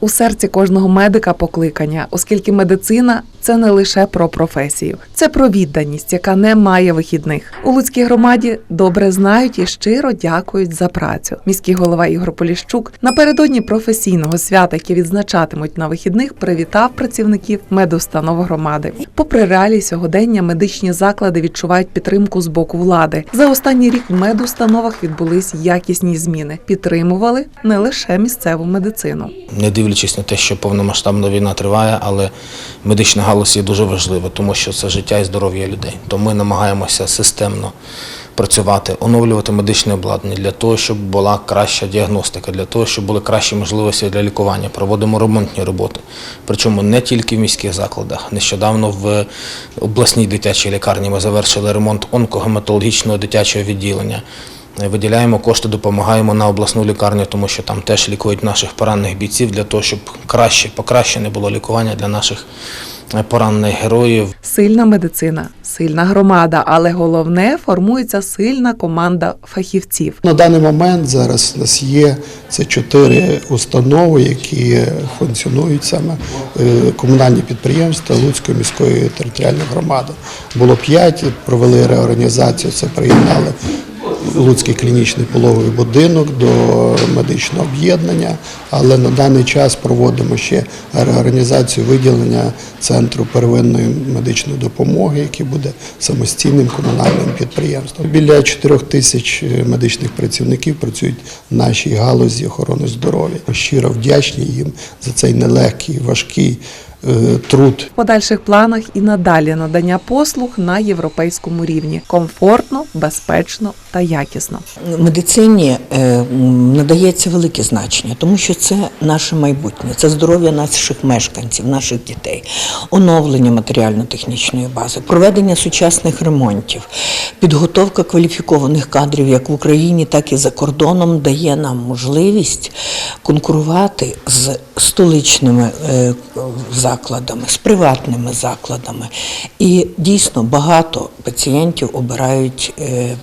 У серці кожного медика покликання, оскільки медицина це не лише про професію, це про відданість, яка не має вихідних. У Луцькій громаді добре знають і щиро дякують за працю. Міський голова Ігор Поліщук напередодні професійного свята, яке відзначатимуть на вихідних, привітав працівників медустанов громади. Попри реалії сьогодення, медичні заклади відчувають підтримку з боку влади. За останній рік в медустановах відбулись якісні зміни. Підтримували не лише місцеву медицину. Дивлячись на те, що повномасштабна війна триває, але медична галузь є дуже важлива, тому що це життя і здоров'я людей. То ми намагаємося системно працювати, оновлювати медичне обладнання для того, щоб була краща діагностика, для того, щоб були кращі можливості для лікування. Проводимо ремонтні роботи. Причому не тільки в міських закладах. Нещодавно в обласній дитячій лікарні ми завершили ремонт онкогематологічного дитячого відділення. Виділяємо кошти, допомагаємо на обласну лікарню, тому що там теж лікують наших поранених бійців для того, щоб краще, покращене було лікування для наших е, поранених героїв. Сильна медицина, сильна громада, але головне формується сильна команда фахівців. На даний момент зараз у нас є це чотири установи, які функціонують саме е, комунальні підприємства Луцької міської територіальної громади. Було п'ять, провели реорганізацію, це приєднали Луцький клінічний пологовий будинок до медичного об'єднання, але на даний час проводимо ще реорганізацію виділення центру первинної медичної допомоги, який буде самостійним комунальним підприємством. Біля 4 тисяч медичних працівників працюють в нашій галузі охорони здоров'я. Щиро вдячні їм за цей нелегкий, важкий е, труд. Подальших планах і надалі надання послуг на європейському рівні комфортно, безпечно та якісно. Медицині е, надається велике значення, тому що це наше майбутнє, це здоров'я наших мешканців, наших дітей, оновлення матеріально-технічної бази, проведення сучасних ремонтів, підготовка кваліфікованих кадрів як в Україні, так і за кордоном дає нам можливість конкурувати з столичними е, закладами, з приватними закладами. І дійсно багато пацієнтів обирають е,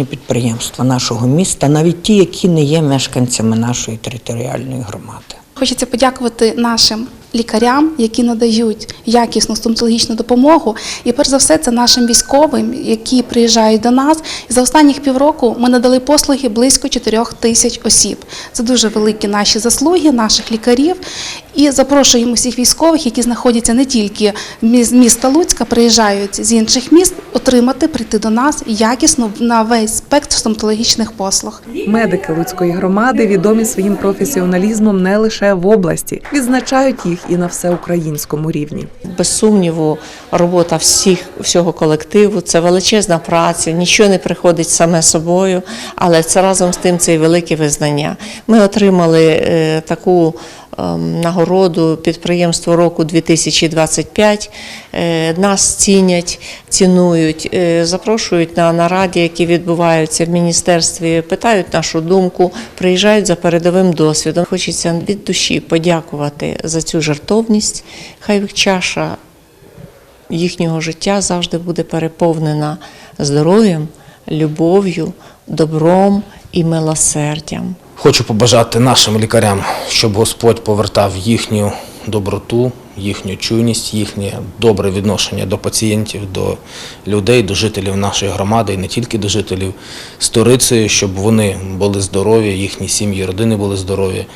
медичні підприємства нашого міста, навіть ті, які не є мешканцями нашої територіальної громади. Хочеться подякувати нашим лікарям, які надають якісну стоматологічну допомогу. І перш за все, це нашим військовим, які приїжджають до нас. За останніх півроку ми надали послуги близько 4 тисяч осіб. Це дуже великі наші заслуги, наших лікарів. І запрошуємо всіх військових, які знаходяться не тільки з міста Луцька, приїжджають з інших міст, отримати, прийти до нас якісно на весь спектр стоматологічних послуг. Медики Луцької громади відомі своїм професіоналізмом не лише в області, відзначають їх і на всеукраїнському рівні. Без сумніву, робота всіх всього колективу це величезна праця, нічого не приходить саме собою, але це разом з тим це і велике визнання. Ми отримали е, таку нагороду підприємство року 2025. Е, Нас цінять, цінують, е, запрошують на нараді, які відбуваються в міністерстві, питають нашу думку, приїжджають за передовим досвідом. Хочеться від душі подякувати за цю жертовність. Хай чаша їхнього життя завжди буде переповнена здоров'ям, любов'ю, добром і милосердям. Хочу побажати нашим лікарям, щоб Господь повертав їхню доброту, їхню чуйність, їхнє добре відношення до пацієнтів, до людей, до жителів нашої громади і не тільки до жителів Сторицею, щоб вони були здорові, їхні сім'ї, родини були здорові,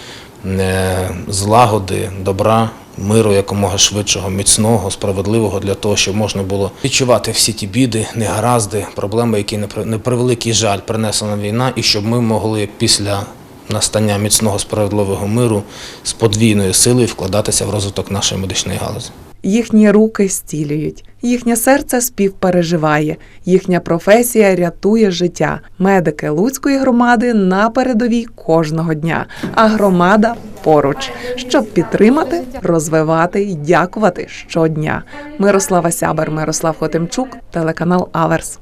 е, злагоди, добра, миру якомога швидшого, міцного, справедливого для того, щоб можна було відчувати всі ті біди, негаразди, проблеми, які на превеликий жаль принесла війна, і щоб ми могли після настання міцного справедливого миру з подвійною силою вкладатися в розвиток нашої медичної галузі. Їхні руки стілюють, їхнє серце співпереживає, їхня професія рятує життя. Медики Луцької громади на передовій кожного дня, а громада поруч, щоб підтримати, розвивати і дякувати щодня. Мирослава Сябер, Мирослав Хотимчук, телеканал Аверс.